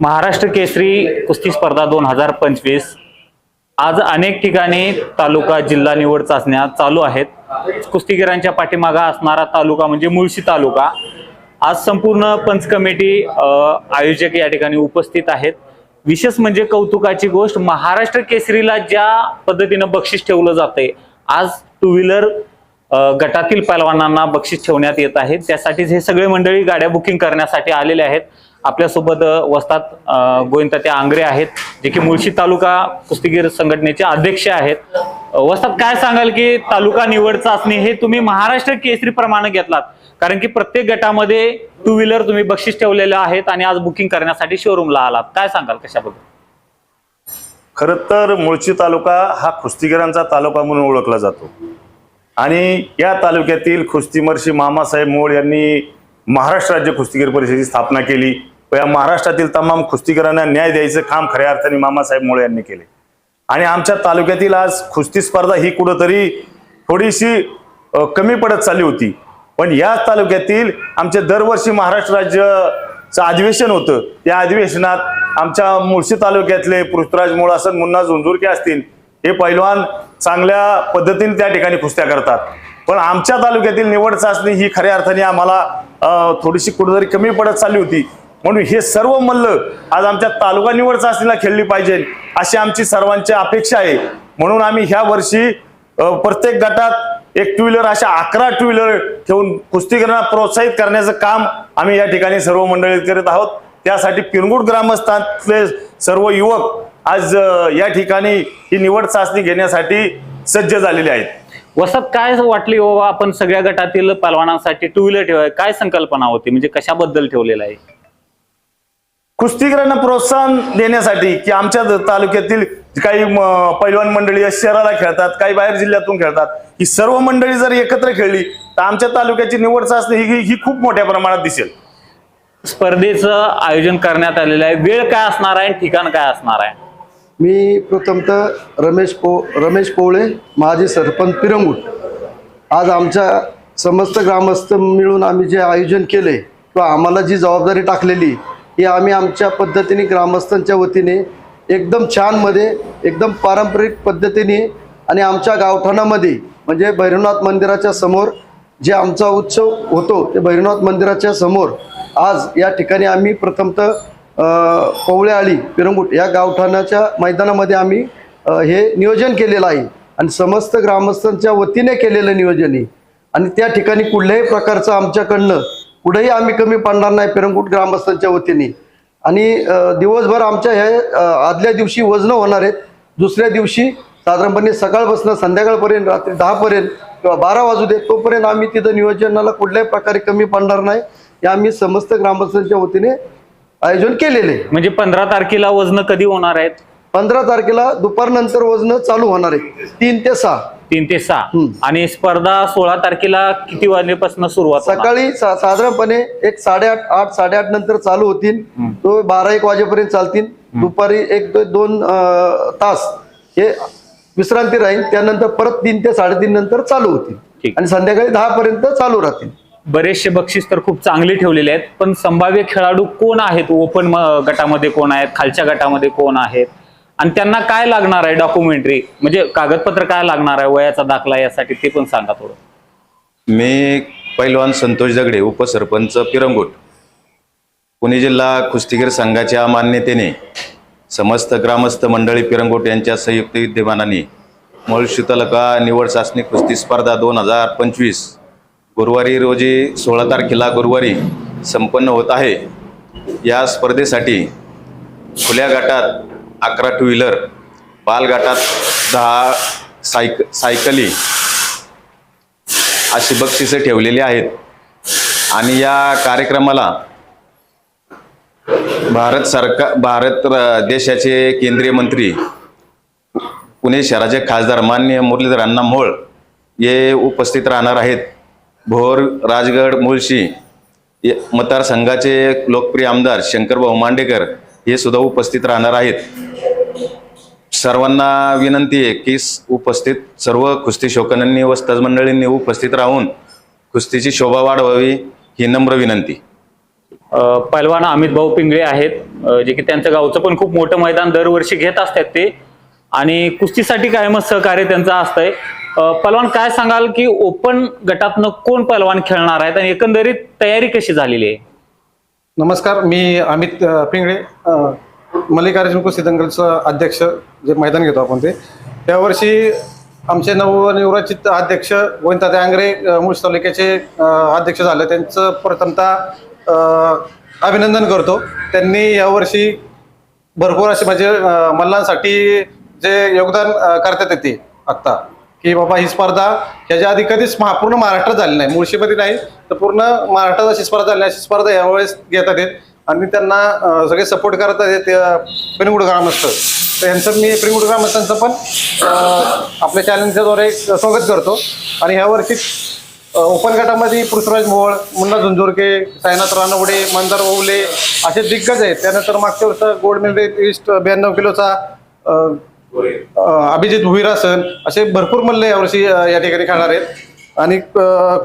महाराष्ट्र केसरी कुस्ती स्पर्धा दोन हजार पंचवीस. आज अनेक ठिकाणी तालुका जिल्हा निवड चाचण्या चालू आहेत. कुस्तीगिरांच्या पाठीमागा असणारा तालुका म्हणजे मुळशी तालुका. आज संपूर्ण पंच कमिटी आयोजक या ठिकाणी उपस्थित आहेत. विशेष म्हणजे कौतुकाची गोष्ट महाराष्ट्र केसरीला ज्या पद्धतीनं बक्षीस ठेवलं जाते आज टू व्हीलर गटातील पैलवानांना बक्षीस ठेवण्यात येत आहे. त्यासाठीच हे सगळे मंडळी गाड्या बुकिंग करण्यासाठी आलेले आहेत. आपल्यासोबत वस्तात गोविंदा गोविंदाते आंग्रे आहेत जे की मुळशी तालुका कुस्तीगीर संघटनेचे अध्यक्ष आहेत. अ, वस्तात काय सांगाल की तालुका निवड चाचणी हे तुम्ही महाराष्ट्र केसरी प्रमाणे घेतलात. कारण की प्रत्येक गटामध्ये टू व्हीलर तुम्ही बक्षीस ठेवलेले आहेत आणि आज बुकिंग करण्यासाठी शोरूमला आलात. काय सांगाल कशाबद्दल? खर तर मुळशी तालुका हा कुस्तीगिरांचा तालुका म्हणून ओळखला जातो. आणि या तालुक्यातील कुस्तीमर्षी मामासाहेब मोळ यांनी महाराष्ट्र राज्य कुस्तीगीर परिषदेची स्थापना केली. व या महाराष्ट्रातील तमाम कुस्तीकरांना न्याय द्यायचं काम खऱ्या अर्थाने मामासाहेब मुळे यांनी केले. आणि आमच्या तालुक्यातील आज कुस्ती स्पर्धा ही कुठंतरी थोडीशी कमी पडत चालली होती. पण या तालुक्यातील आमचे दरवर्षी महाराष्ट्र राज्याचं अधिवेशन होतं. त्या अधिवेशनात आमच्या मुळशी तालुक्यातले पृथ्वीराज मोळ मुन्ना झुंझुरके असतील हे पैलवान चांगल्या पद्धतीने त्या ठिकाणी कुस्त्या करतात. पण आमच्या तालुक्यातील निवड चाचणी ही खऱ्या अर्थाने आम्हाला थोडीशी कुठेतरी कमी पडत चालली होती. म्हणून हे सर्व मल्ल आज आमच्या तालुका निवड चाचणीला खेळली पाहिजे अशी आमची सर्वांची अपेक्षा आहे. म्हणून आम्ही ह्या वर्षी प्रत्येक गटात एक टू व्हीलर अशा अकरा टू व्हीलर ठेवून कुस्तीगिरांना प्रोत्साहित करण्याचं काम आम्ही या ठिकाणी सर्व मंडळीत करीत आहोत. त्यासाठी पिनगुट ग्रामस्थांतले सर्व युवक आज या ठिकाणी ही निवड चाचणी घेण्यासाठी सज्ज झालेले आहेत. वसत काय वाटली बाबा आपण सगळ्या गटातील पलवानांसाठी टू व्हीलर ठेवाय काय संकल्पना होती? म्हणजे कशाबद्दल ठेवलेलं आहे? कुस्तीगिरांना प्रोत्साहन देण्यासाठी की आमच्या तालुक्यातील काही म- पैलवान मंडळी या शहराला खेळतात काही बाहेर जिल्ह्यातून खेळतात. ही सर्व मंडळी जर एकत्र खेळली तर आमच्या तालुक्याची निवड चाचणी ही ही खूप मोठ्या प्रमाणात दिसेल. स्पर्धेचं आयोजन करण्यात आलेलं आहे. वेळ काय असणार आहे? ठिकाण काय असणार आहे? मी प्रथमतः रमेश पो रमेश पोवळे माजी सरपंच पिरंगूट. आज आमच्या समस्त ग्रामस्थ मिळून आम्ही जे आयोजन केले किंवा आम्हाला जी जबाबदारी टाकलेली हे आम्ही आमच्या पद्धतीने ग्रामस्थांच्या वतीने एकदम छानमध्ये एकदम पारंपरिक पद्धतीने आणि आमच्या गावठाणामध्ये म्हणजे भैरवनाथ मंदिराच्या समोर जे आमचा उत्सव होतो ते भैरवनाथ मंदिराच्या समोर आज या ठिकाणी आम्ही प्रथमतः अ, पवळेआळी पिरंगुट या गावठाणाच्या मैदानामध्ये आम्ही हे नियोजन केलेलं आहे. आणि समस्त ग्रामस्थांच्या वतीने केलेलं नियोजन आहे. आणि त्या ठिकाणी कुठल्याही प्रकारचं आमच्याकडनं कुठेही आम्ही कमी पडणार नाही पेरंगुट ग्रामस्थांच्या वतीने. आणि दिवसभर आमच्या हे आदल्या दिवशी वजनं होणार आहेत. दुसऱ्या दिवशी साधारणपणे सकाळपासून संध्याकाळपर्यंत रात्री दहापर्यंत किंवा बारा वाजू दे तोपर्यंत आम्ही तिथं नियोजनाला कुठल्याही प्रकारे कमी पडणार नाही. हे आम्ही समस्त ग्रामस्थांच्या वतीने आयोजन केलेले म्हणजे पंधरा तारखेला वजन कधी होणार आहेत? पंधरा तारखेला दुपारनंतर वजन चालू होणार आहे. तीन ते सहा. तीन ते सहा. हम्म. आणि स्पर्धा सोळा तारखेला किती वाजल्यापासून सुरुवात होणार? सकाळी सा- साधारणपणे एक साडेआठ आठ साडेआठ नंतर चालू होतील. तो बारा एक वाजेपर्यंत चालतील. दुपारी एक दो- दोन अं, तास हे विश्रांती राहील. त्यानंतर परत तीन ते साडेतीन नंतर चालू होतील. ठीक. आणि संध्याकाळी दहा पर्यंत चालू राहतील. बरेचसे बक्षीस तर खूप चांगले ठेवलेले आहेत. पण संभाव्य खेळाडू कोण आहेत? ओपन गटामध्ये कोण आहेत? खालच्या गटामध्ये कोण आहेत? आणि त्यांना काय लागणार आहे डॉक्युमेंटरी म्हणजे कागदपत्र काय लागणार आहे वयाचा दाखला यासाठी ते पण सांगा थोडं. मी पैलवान संतोष दगडे उपसरपंच पिरंगुट. पुणे जिल्हा कुस्तीगीर संघाच्या मान्यतेने समस्त ग्रामस्थ मंडळी पिरंगुट यांच्या संयुक्त विद्यमानाने मुळशी शीतलका निवड चाचणी कुस्ती स्पर्धा दोन हजार पंचवीस गुरुवारी रोजी सोळा तारखेला गुरुवारी संपन्न होत आहे. या स्पर्धेसाठी खुल्या गटात अकरा टू व्हीलर बालघाटात दहा सायक सायकली अशी बक्षिसे ठेवलेली आहेत. आणि या कार्यक्रमाला भारत सरकार भारत देशाचे केंद्रीय मंत्री पुणे शहराचे खासदार मान्य मुरलीधर अण्णा मोळ हे उपस्थित राहणार आहेत. भोर राजगड मुळशी मतदारसंघाचे लोकप्रिय आमदार शंकरभाऊ मांडेकर हे सुद्धा उपस्थित राहणार आहेत. सर्वांना विनंती आहे की उपस्थित सर्व कुस्ती शौकनांनी व स्तज मंडळींनी उपस्थित राहून कुस्तीची शोभा वाढवावी ही नम्र विनंती. अ, पैलवान अमित भाऊ पिंगळे आहेत. जे की त्यांचं गावचं पण खूप मोठं मैदान दरवर्षी घेत असतात ते. आणि कुस्तीसाठी कायमच सहकार्य त्यांचं असतंय. अ, पैलवान काय सांगाल की ओपन गटातनं कोण पैलवान खेळणार आहेत आणि एकंदरीत तयारी कशी झालेली आहे? नमस्कार मी अमित पिंगळे. अ, मल्लिकार्जुन कुस्ती दंगलचं अध्यक्ष जे मैदान घेतो आपण ते त्यावर्षी आमचे नवनिर्वाचित अध्यक्ष गोविंदा आंग्रे अ, मुळशी तालुक्याचे अध्यक्ष झाले. त्यांचं प्रथमतः अभिनंदन करतो. त्यांनी यावर्षी भरपूर असे म्हणजे मल्लांसाठी जे योगदान करतात येते आत्ता. की बाबा ही स्पर्धा ह्याच्या आधी कधीच महा पूर्ण महाराष्ट्रात झाली नाही. मुळशीमध्ये नाही तर पूर्ण महाराष्ट्रात अशी स्पर्धा झाली अशी स्पर्धा यावेळेस घेतात आणि त्यांना सगळे सपोर्ट करत आहेत पेनगुड ग्रामस्थ. तर यांचं मी पेनगुड ग्रामस्थांचं पण आपल्या चॅनलच्याद्वारे स्वागत करतो. आणि ह्या वर्षी ओपन गटामध्ये पृथ्वीराज मोहोळ मुन्ना झुंझुरके सायनाथ रानवडे मंदार ओवले असे दिग्गज आहेत. त्यानंतर मागच्या वर्ष गोल्ड मेडल ईस्ट ब्याण्णव किलोचा अभिजित भुईरासन असे भरपूर मल्ल यावर्षी या ठिकाणी खेळणार आहेत. आणि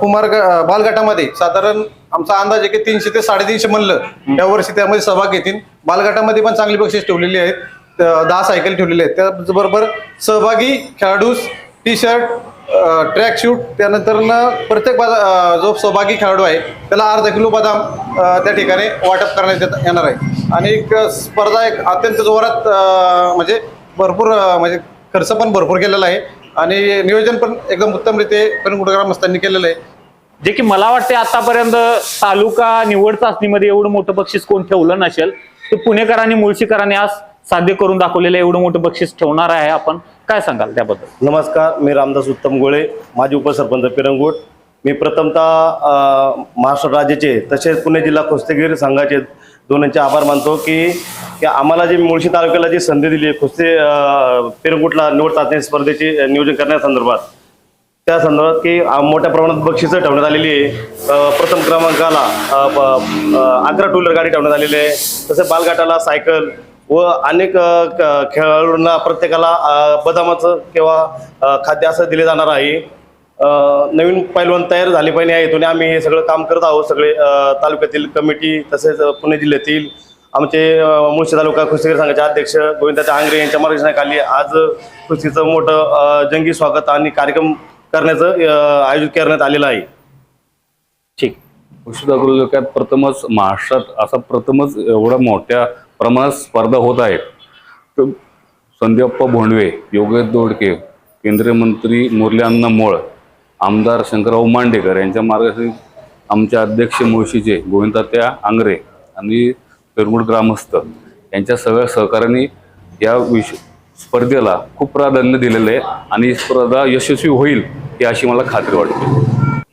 कुमार ग- बालगटामध्ये साधारण आमचा अंदाज आहे की तीनशे ते साडेतीनशे मल्ल यावर्षी त्यामध्ये सहभाग घेतील. बालगटामध्ये पण चांगली बक्षीस ठेवलेली आहेत. दहा सायकल ठेवलेले आहेत. त्याचबरोबर सहभागी खेळाडूस टी शर्ट ट्रॅक शूट त्यानंतर प्रत्येक बाजा- जो सहभागी खेळाडू आहे त्याला अर्धा किलो बदाम त्या ठिकाणी वाटप करण्यात येत- येणार आहे. आणि एक स्पर्धा एक अत्यंत जोरात म्हणजे भरपूर म्हणजे खर्च पण भरपूर केलेला आहे. आणि नियोजन पण एकदम उत्तमरीते पण ग्रामस्थांनी केलेलं आहे. जे की मला वाटते आतापर्यंत तालुका निवड चाचणीमध्ये एवढं मोठं बक्षीस कोण ठेवलं नसेल ते पुणेकरांनी मुळशीकरांनी आज साध्य करून दाखवलेलं एवढं मोठं बक्षीस ठेवणार आहे आपण. काय सांगाल त्याबद्दल? नमस्कार मी रामदास उत्तम गोळे माजी उपसरपंच पिरंगूट. मी प्रथमतः महाराष्ट्र राज्याचे तसेच पुणे जिल्हा कुस्तीगीर संघाचे दोनांचे आभार मानतो की की आम्हाला जी मुळशी तालुक्याला जी संधी दिली आहे कुस्ती अ, निवड चाचणी स्पर्धेचे नियोजन करण्यासंदर्भात त्या संदर्भात की मोठ्या प्रमाणात बक्षिसं ठेवण्यात आलेली आहे. प्रथम क्रमांकाला अकरा टू व्हीलर गाडी ठेवण्यात आलेली आहे. तसेच बालघाटाला सायकल व अनेक खेळाडूंना प्रत्येकाला बदामाचं किंवा खाद्य असं दिले जाणार आहे. नवीन पैलवान तयार झाले पाहिजे या हेतूने आम्ही हे सगळं काम करत आहोत. सगळे तालुक्यातील कमिटी तसेच पुणे जिल्ह्यातील आमचे मुळशी तालुका कुस्तीगीर संघाचे अध्यक्ष गोविंदा आंग्रे यांच्या मार्गदर्शनाखाली आज कुस्तीचं मोठं जंगी स्वागत आणि कार्यक्रम करण्याचं आयोजित करण्यात आलेलं आहे. ठीक. मुळशी तालुक्यात प्रथमच महाराष्ट्रात असा प्रथमच एवढ्या मोठ्या प्रमाणात स्पर्धा होत आहेत. तर संदीप्पा भोंडवे योगेश दोडके केंद्रीय मंत्री मुरली अण्णा मोळ आमदार शंकरराव मांडेकर यांच्या मार्गदर्शन आमचे अध्यक्ष मुळशीचे गोविंदात्या आंग्रे आणि पेरगुड ग्रामस्थ यांच्या सगळ्या सहकार्याने या विष स्पर्धेला खूप प्राधान्य दिलेलं आहे आणि ही स्पर्धा यशस्वी होईल ही अशी मला खात्री वाटते.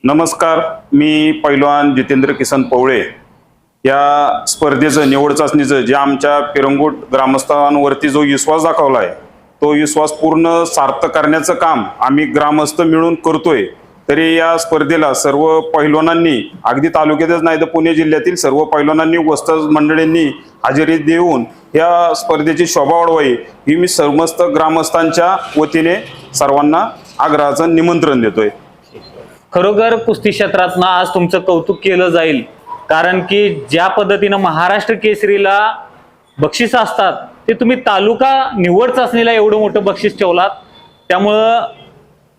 नमस्कार मी पैलवान जितेंद्र किसन पवळे. या स्पर्धेचं निवड चाचणीचं जे आमच्या पिरंगुट ग्रामस्थांवरती जो विश्वास दाखवला आहे तो विश्वास पूर्ण सार्थ करण्याचं काम आम्ही ग्रामस्थ मिळून करतोय. तरी या स्पर्धेला सर्व पैलवानांनी अगदी तालुक्यातच नाही तर पुणे जिल्ह्यातील सर्व पैलवानांनी वस्त मंडळींनी हजेरी देऊन या स्पर्धेची शोभा वाढवावी ही मी समस्त ग्रामस्थांच्या वतीने सर्वांना आग्रहाचं निमंत्रण देतोय. खरोखर कुस्ती क्षेत्रातनं आज तुमचं कौतुक केलं जाईल. कारण की ज्या पद्धतीनं महाराष्ट्र केसरीला बक्षीस असतात ते तुम्ही तालुका निवड चाचणीला एवढं मोठं बक्षीस ठेवलात. त्यामुळं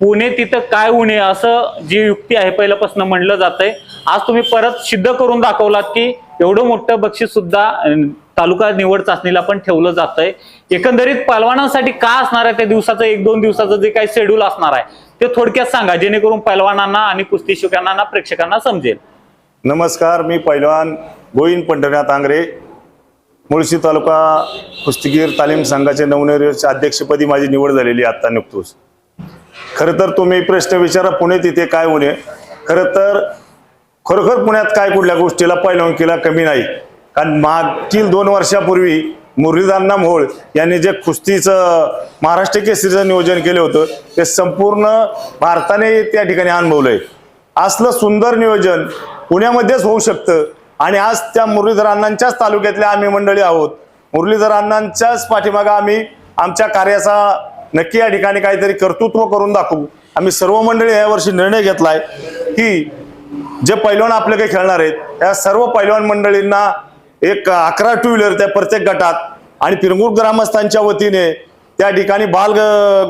पुणे तिथं काय उणे असं जी युक्ती आहे पहिल्यापासून म्हणलं जातंय. आज तुम्ही परत सिद्ध करून दाखवलात की एवढं मोठं बक्षीस सुद्धा तालुका निवड चाचणीला पण ठेवलं जातंय. एकंदरीत पहलवानांसाठी का असणार आहे? त्या दिवसाचं एक दोन दिवसाचं जे काही शेड्यूल असणार आहे ते थोडक्यात सांगा जेणेकरून पहलवानांना आणि कुस्ती शिकणाऱ्यांना प्रेक्षकांना समजेल. नमस्कार मी पैलवान गोविंद पंढरनाथ आंग्रे. मुळशी तालुका कुस्तीगीर तालीम संघाचे नवनिर्वाचित अध्यक्षपदी माझी निवड झालेली आत्ता नुकतोच. खरं तर तुम्ही प्रश्न विचारा पुणे तिथे काय होणे खरं तर खरोखर पुण्यात काय कुठल्या गोष्टीला केला कमी नाही. कारण मागील दोन वर्षापूर्वी मुरलीधरना मोहोळ यांनी जे कुस्तीचं महाराष्ट्र केसरीचं नियोजन केलं होतं ते संपूर्ण भारताने त्या ठिकाणी अनुभवलंय. असलं सुंदर नियोजन पुण्यामध्येच होऊ शकतं आणि आज त्या मुरलीधर अण्णांच्याच तालुक्यातल्या आम्ही मंडळी आहोत. मुरलीधर अण्णांच्याच पाठीमागं आम्ही आमच्या कार्याचा नक्की या ठिकाणी काहीतरी कर्तृत्व करून दाखवू. आम्ही सर्व मंडळी या वर्षी निर्णय घेतलाय की जे पैलवान आपले काही खेळणार आहेत या सर्व पैलवान मंडळींना एक अकरा टू व्हीलर त्या प्रत्येक गटात आणि पिरंगूर ग्रामस्थांच्या वतीने त्या ठिकाणी बाल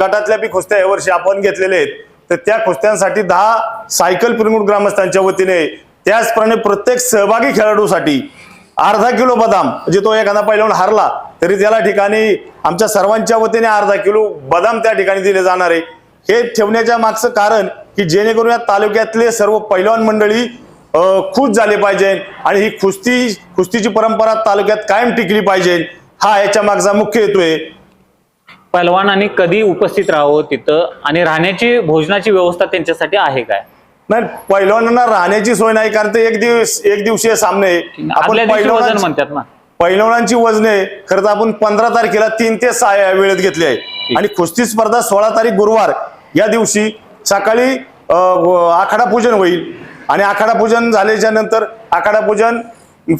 गटातल्या बी कुस्त्या यावर्षी आपण घेतलेल्या आहेत. तर त्या कुस्त्यांसाठी दहा सायकल पिरंगूर ग्रामस्थांच्या वतीने त्याचप्रमाणे प्रत्येक सहभागी खेळाडूसाठी अर्धा किलो बदाम म्हणजे तो एखादा पहिल्यावर हारला तरी त्याला ठिकाणी आमच्या सर्वांच्या वतीने अर्धा किलो बदाम त्या ठिकाणी दिले जाणार आहे. हे ठेवण्याच्या मागचं कारण की जेणेकरून या तालुक्यातले सर्व पैलवान मंडळी खुश झाले पाहिजे आणि ही कुस्ती कुस्तीची परंपरा तालुक्यात कायम टिकली पाहिजे हा याच्या मागचा मुख्य हेतू आहे. पैलवानांनी कधी उपस्थित राहावं तिथं आणि राहण्याची भोजनाची व्यवस्था त्यांच्यासाठी आहे काय? नाही पैलवानांना राहण्याची सोय नाही कारण ते एक दिवस एक दिवसीय सामने. वजन पैलवानांची- म्हणतात ना. पैलवानांची वजने खरं तर आपण पंधरा तारखेला तीन ते सहा या वेळेत घेतली आहे. आणि कुस्ती स्पर्धा सोळा तारीख गुरुवार या दिवशी सकाळी आखाडा पूजन होईल. आणि आखाडा पूजन झाल्याच्यानंतर आखाडा पूजन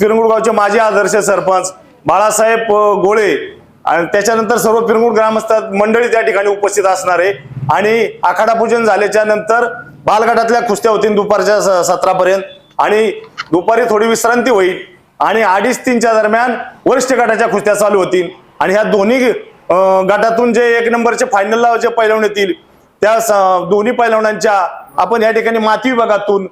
फिरंगुड गावचे माजी आदर्श सरपंच बाळासाहेब गोळे आणि त्याच्यानंतर सर्व फिरंगुड ग्रामस्थ मंडळी त्या ठिकाणी उपस्थित असणार आहे. आणि आखाडा पूजन झाल्याच्यानंतर बालगटातल्या कुस्त्या होतील दुपारच्या स- सत्रापर्यंत. आणि दुपारी थोडी विश्रांती होईल. आणि अडीच तीनच्या दरम्यान वरिष्ठ गटाच्या कुस्त्या चालू होतील. आणि ह्या दोन्ही गटातून जे एक नंबरचे फायनलला जे पैलवण येतील त्या स- दोन्ही पैलवणांच्या आपण या ठिकाणी माती विभागातून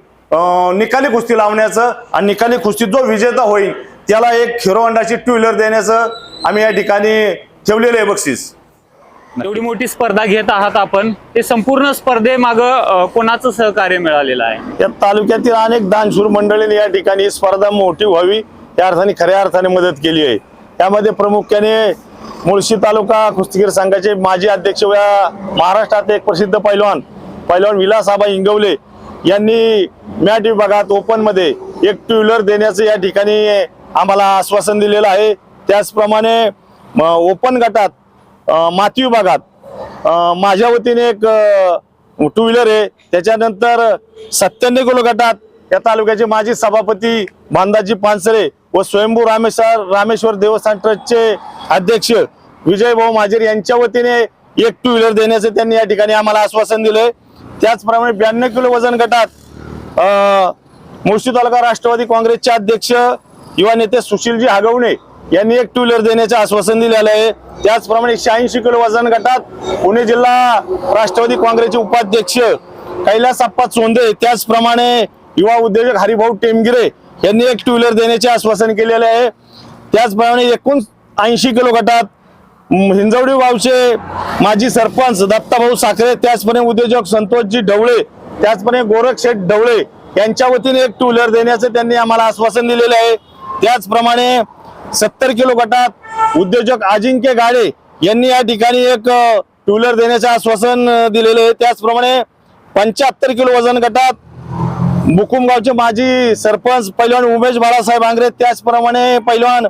निकाली कुस्ती लावण्याचं आणि निकाली कुस्तीत जो विजेता होईल त्याला एक हिरो होंडाची टू व्हीलर देण्याचं आम्ही या ठिकाणी ठेवलेलं आहे बक्षीस. एवढी मोठी स्पर्धा घेत आहात आपण ते संपूर्ण स्पर्धेमाग कोणाचं सहकार्य मिळालेलं आहे? या तालुक्यातील अनेक दानशूर मंडळींनी या ठिकाणी ही स्पर्धा मोठी व्हावी या अर्थाने खऱ्या अर्थाने मदत केली आहे. त्यामध्ये प्रामुख्याने मुळशी तालुका कुस्तीगीर संघाचे माजी अध्यक्ष व महाराष्ट्रात एक प्रसिद्ध पैलवान पैलवान विलासाबा इंगवले यांनी मॅट विभागात ओपनमध्ये एक टू व्हीलर देण्याचं या ठिकाणी आम्हाला आश्वासन दिलेलं आहे. त्याचप्रमाणे ओपन गटात माती विभागात. माझ्या वतीने एक टू व्हीलर आहे. त्याच्यानंतर सत्त्याण्णव किलो गटात या तालुक्याचे माजी सभापती बांदाजी पानसरे व स्वयंभू रामेश्वर रामेश्वर देवस्थान ट्रस्टचे अध्यक्ष विजय भाऊ माजेर यांच्या वतीने एक टू व्हीलर देण्याचं त्यांनी या ठिकाणी आम्हाला आश्वासन दिलंय. त्याचप्रमाणे ब्याण्णव किलो वजन गटात मुळशी तालुका राष्ट्रवादी काँग्रेसचे अध्यक्ष युवा नेते सुशीलजी हागवणे यांनी एक टू व्हीलर देण्याचे आश्वासन दिलेलं आहे. त्याचप्रमाणे शहाऐंशी किलो वजन गटात पुणे जिल्हा राष्ट्रवादी काँग्रेसचे उपाध्यक्ष कैलास अप्पा चोंदे त्याचप्रमाणे युवा उद्योजक हरिभाऊ टेमगिरे यांनी एक टू व्हीलर देण्याचे आश्वासन केलेले आहे. त्याचप्रमाणे एकूण ऐंशी किलो गटात हिंजवडी गावचे माजी सरपंच दत्ताभाऊ साखरे त्याचप्रमाणे उद्योजक संतोषजी ढवळे त्याचप्रमाणे गोरख शेठ ढवळे यांच्या वतीने एक टू व्हीलर देण्याचं त्यांनी आम्हाला आश्वासन दिलेले आहे. त्याचप्रमाणे सत्तर किलो गटात उद्योजक अजिंक्य गाडे यांनी या ठिकाणी एक टू व्हीलर देण्याचे आश्वासन दिलेले आहे. त्याचप्रमाणे पंच्याहत्तर किलो वजन गटात बुकुमगावचे माजी सरपंच पैलवान उमेश बाळासाहेब आंग्रे त्याचप्रमाणे पैलवान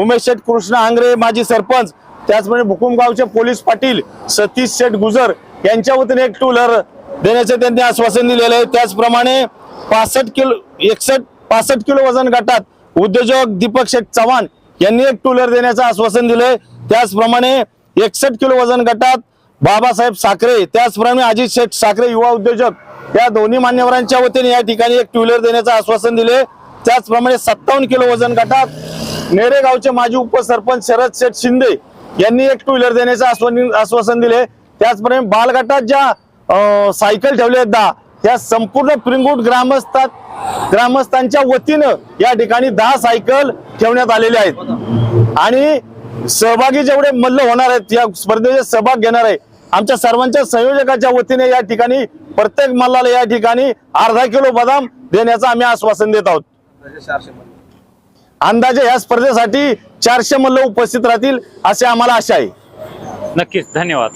उमेश शेठ कृष्ण आंग्रे माजी सरपंच त्याचप्रमाणे भुकुमगावचे पोलीस पाटील सतीश शेठ गुजर यांच्या वतीने एक टू व्हीलर देण्याचे त्यांनी आश्वासन दिलेले आहे. त्याचप्रमाणे पासष्ट किलो एकसष्ट पासष्ट किलो वजन गटात उद्योजक दीपक शेठ चव्हाण यांनी एक टू व्हीलर देण्याचं आश्वासन दिलंय. त्याचप्रमाणे एकसष्ट किलो वजन गटात बाबासाहेब साखरे त्याचप्रमाणे अजित शेठ साखरे युवा उद्योजक या दोन्ही मान्यवरांच्या वतीने या ठिकाणी एक टू व्हीलर देण्याचं आश्वासन दिले त्याचप्रमाणे सत्तावन्न किलो वजन गटात नेरेगावचे माजी उपसरपंच शरद शेठ शिंदे यांनी एक टू व्हीलर देण्याचं आश्वासन आश्वासन दिले त्याचप्रमाणे बालगटात ज्या सायकल ठेवल्या आहेत दहा या संपूर्ण पिंगुट ग्रामस्थात ग्रामस्थांच्या वतीनं या ठिकाणी दहा सायकल ठेवण्यात आलेल्या आहेत. आणि सहभागी जेवढे मल्ल होणार आहेत या स्पर्धेचे सहभाग घेणार आहे आमच्या सर्वांच्या संयोजकाच्या वतीने या ठिकाणी प्रत्येक मल्लाला या ठिकाणी अर्धा किलो बदाम देण्याचं आम्ही आश्वासन देत आहोत. अंदाजे या स्पर्धेसाठी चारशे मल्ल उपस्थित राहतील असे आम्हाला आशा आहे. नक्कीच धन्यवाद.